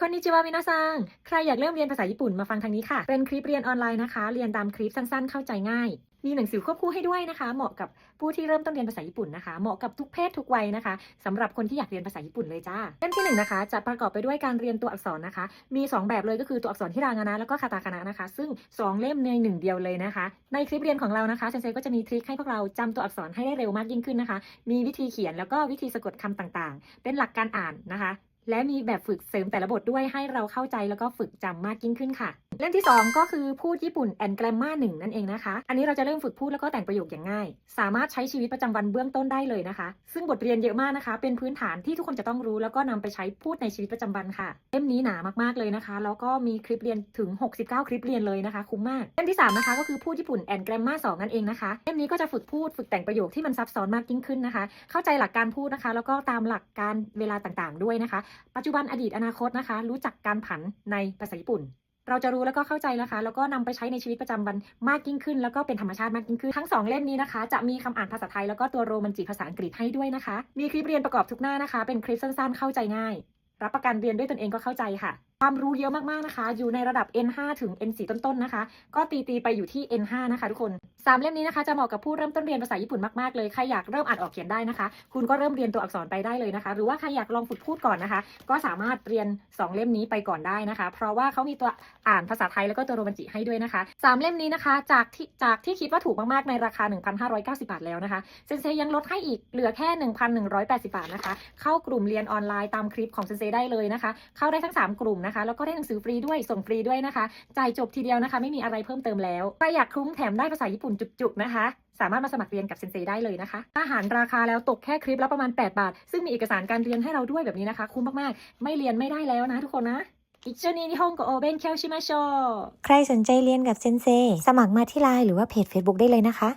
คอนนิจิวามินาซัง ใครอยากเริ่มเรียนภาษาญี่ปุ่นมาฟังทางนี้ค่ะ เป็นคลิปเรียนออนไลน์นะคะ เรียนตามคลิปสั้นๆ เข้าใจง่าย มีหนังสือควบคู่ให้ด้วยนะคะ เหมาะกับผู้ที่เริ่มต้นเรียนภาษาญี่ปุ่นนะคะ เหมาะกับทุกเพศทุกวัยนะคะสำหรับคนที่อยากเรียนภาษาญี่ปุ่นเลยจ้า เล่มที่หนึ่งนะคะจะประกอบไปด้วยการเรียนตัวอักษรนะคะ มี 2 แบบเลยก็คือตัวอักษรฮิรางานะแล้วก็คาตาคานะนะคะ ซึ่ง 2 เล่มในหนึ่งเดียวเลยนะคะ ในคลิปเรียนของเรานะคะเซนเซก็จะมีทริคให้พวกเราจำตัวอักษรให้ได้เร็วมากยิ่งขึ้นนะคะ มีวิธีเขียนแล้วก็วิธีสะกดคำต่างๆ เป็นหลักการอ่านนะคะ และมีแบบฝึกเสริมแต่ละบทด้วยให้เราเข้าใจแล้วก็ฝึกจำมากยิ่งขึ้นค่ะ เล่มที่ 2 ก็คือพูดญี่ปุ่นแอนแกรมมาหนึ่งนั่นเองนะคะ อันนี้เราจะเริ่มฝึกพูดแล้วก็แต่งประโยคอย่างง่าย สามารถใช้ชีวิตประจำวันเบื้องต้นได้เลยนะคะ ซึ่งบทเรียนเยอะมากนะคะ เป็นพื้นฐานที่ทุกคนจะต้องรู้แล้วก็นำไปใช้พูดในชีวิตประจำวันค่ะ เล่มนี้หนามากๆเลยนะคะ แล้วก็มีคลิปเรียนถึง 69 คลิปเรียนเลยนะคะ คุ้มมาก เล่มที่สามนะคะ ก็คือพูดญี่ปุ่นแอนแกรมมาสองนั่นเองนะคะ เล่มนี้ก็จะฝึกพูดฝึกแต่งประโยคที่มันซับซ้อนมากยิ่งขึ้นนะคะ เข้าใจหลักการพูดนะคะ แล้วก็ตามหลักการเวลาต่างๆ ด้วยนะคะ ปัจจุบันอดีตอนาคตนะคะ รู้จักการผันในภาษาญี่ปุ่น เราจะรู้แล้วก็เข้าใจนะคะ แล้วก็นำไปใช้ในชีวิตประจำวันมากยิ่งขึ้น แล้วก็เป็นธรรมชาติมากยิ่งขึ้น ทั้งสองเล่มนี้นะคะ จะมีคำอ่านภาษาไทยแล้วก็ตัวโรมันจีภาษาอังกฤษให้ด้วยนะคะ มีคลิปเรียนประกอบทุกหน้านะคะ เป็นคลิปสั้นๆ เข้าใจง่าย รับประกันเรียนด้วยตนเองก็เข้าใจค่ะ ความรู้เยอะมากๆนะคะ อยู่ในระดับ N5 ถึง N4 ต้นๆนะคะ ก็ตีตีๆไปอยู่ที่ N5 นะคะทุกคนสามเล่มนี้นะคะจะเหมาะกับผู้เริ่มต้นเรียนภาษาญี่ปุ่นมากๆเลย ใครอยากเริ่มอ่านออกเขียนได้นะคะ คุณก็เริ่มเรียนตัวอักษรไปได้เลยนะคะ หรือว่าใครอยากลองฝึกพูดก่อนนะคะ ก็สามารถเรียน 2 เล่มนี้ไปก่อนได้นะคะ เพราะว่าเขามีตัวอ่านภาษาไทยแล้วก็ตัวโรมันจิให้ด้วยนะคะสามเล่มนี้นะคะ จากที่จากที่คิดว่าถูกมากๆในราคา 1,590 บาทแล้วนะคะเซนเซยังลดให้อีกเหลือแค่ 1,180 บาทนะคะ เข้ากลุ่มเรียนออนไลน์ตามคลิปของเซนเซได้เลยนะคะ เข้าได้ทั้ง 3 กลุ่มนะคะ แล้วก็ได้หนังสือฟรีด้วยส่งฟรีด้วยนะคะ จ่ายจบทีเดียวนะคะ ไม่มีอะไรเพิ่มเติมแล้วใครอยากคุ้มแถมได้ภาษาญี่ปุ่นจุกๆนะคะ สามารถมาสมัครเรียนกับเซนเซได้เลยนะคะ อาหารราคาแล้วตกแค่คลิปละประมาณ 8 บาท ซึ่งมีเอกสารการเรียนให้เราด้วยแบบนี้นะคะ คุ้มมากๆ ไม่เรียนไม่ได้แล้วนะทุกคนนะอิชนีนิฮงโกโอเบนเคียวชิมาโชใครสนใจเรียนกับเซนเซ สมัครมาที่ไลน์หรือว่าเพจ Facebook ได้เลยนะคะ